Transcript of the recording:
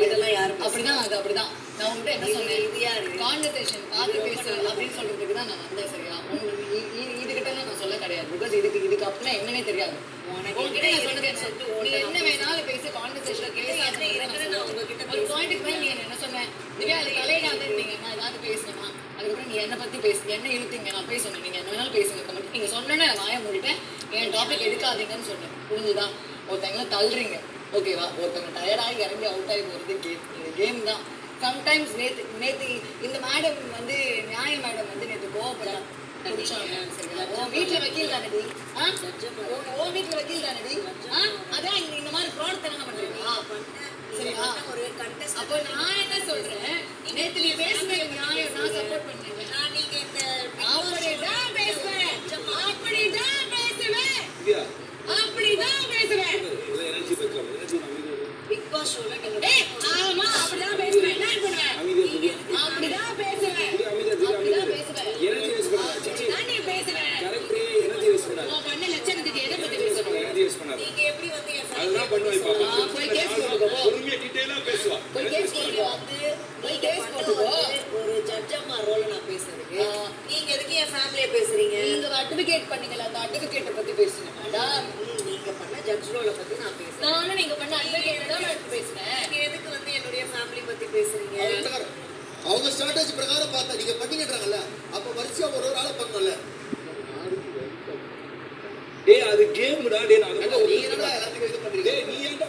அப்படிதான் அது அப்படிதான். நான் உங்ககிட்ட என்ன சொன்னேன்? கான்வர்சேஷன் பார்த்து பேசு அப்படின்னு சொல்றதுக்கு தான் நான் வந்தேன் சரியா? இதுகிட்ட நான் சொல்ல கிடையாது. பிகாஸ் இதுக்கு இதுக்கு அப்படின்னா என்னன்னே தெரியாது. உனக்கு உங்ககிட்ட நான் என்ன சொன்னது? நீ வேணாலும் பேசி கான்வர்சேஷன் உங்ககிட்ட என்ன இருக்குன்னு நான் உங்ககிட்ட ஒரு பாயிண்ட்டுக்கு மேல நீங்க என்ன சொன்னேன் திவ்யா அது தலையிடாதீங்க நான் ஏதாவது பேசணுமா? அதுக்கப்புறம் நீ என்ன பத்தி பேசு என்ன இழுத்தீங்க? நான் பேசணும் நீங்க என்ன வேணாலும் பேசுங்க. மட்டும் நீங்க சொன்னோன்னே நான் வாய மூடிட்டேன். என் டாபிக் எடுக்காதீங்கன்னு சொன்னேன். புரிஞ்சுதா? ஒருத்தங்கள தள்ளுறீங்க. ஓகேவா? ஒருத்தங்க டயர்டாகி இறங்கி அவுட் ஆகி போகிறது கேம் கேம் தான். சம்டைம்ஸ் நேத்து நேத்து இந்த மேடம் வந்து நியாய மேடம் வந்து புடிச்சாங்க சரிங்களா உன் வீட்டுல வக்கீல் தானடி? ஆ? உன் வீட்டுல வக்கீல் தானடி? ஆ? அதான் இந்த மாதிரி ஃப்ராட் தனங்க பண்றீங்களா? சரியா ஒரு contestant அப்போ நான் என்ன சொல்றேன்? நேத்து நீ பேசுன நியாயம் நான் சப்போர்ட் பண்ணேன் நான் நீங்க இந்த அப்படிதான் பேசுவேன் அப்படிதான் பேசுவேன் திவ்யா அப்படிதான் பேசுவேன் இதெல்லாம் எனர்ஜி பேசலாம் எனர்ஜி அமைதியா பிக் பாஸ் ஷோல நீங்க ஏய் ஆமா அப்படிதான் பேசுவேன் என்ன பண்ணுவேன் அமைதியா திவ்யா அப்படிதான் பேசுவேன் திவ்யா அமைதியா திவ்யா அப்படிதான் அமைதியா பேசுவேன் எனர்ஜி வேஸ்ட் பண்ணாத சிச்சி நான் நீ பேசுவேன் கரெக்டே உன் பண்ண லட்சணத்துக்கு எதை பத்தி பேசணும்? பண்ணாத? நீங்க எப்படி வந்து பண்ணுவேன் இப்போ ஆ, போய் கேஸ் போட்டுக்கோ. பொறுமையா டீடைலா பேசுவா. போய் கேஸ் போட்டுக்கோ. போய் கேஸ் ஒரு ஜட்ஜம்மா ரோல நான் பேசுறதுக்கு. நீங்க எதுக்கு என் ஃபேமிலிய பேசுறீங்க? நீங்க அட்வொகேட் பண்ணீங்கல்ல அந்த அட்வொகேட்டை பத்தி பேசுங்க மேடம் நீங்க பண்ண ஜட்ஜ் ரோல பத்தி நான் பேசுறேன். நானும் நீங்க பண்ண அட்வொகேட் தான் நான் பேசுறேன். நீங்க எதுக்கு வந்து என்னுடைய ஃபேமிலி பத்தி பேசுறீங்க? அவங்க ஸ்ட்ராட்டஜி பிரகாரம் பார்த்தா நீங்க பண்ணீங்கன்றாங்கல்ல. அப்ப வரிசையா ஒரு ஒரு ஆளை பண்ணல நீ ஏன்டா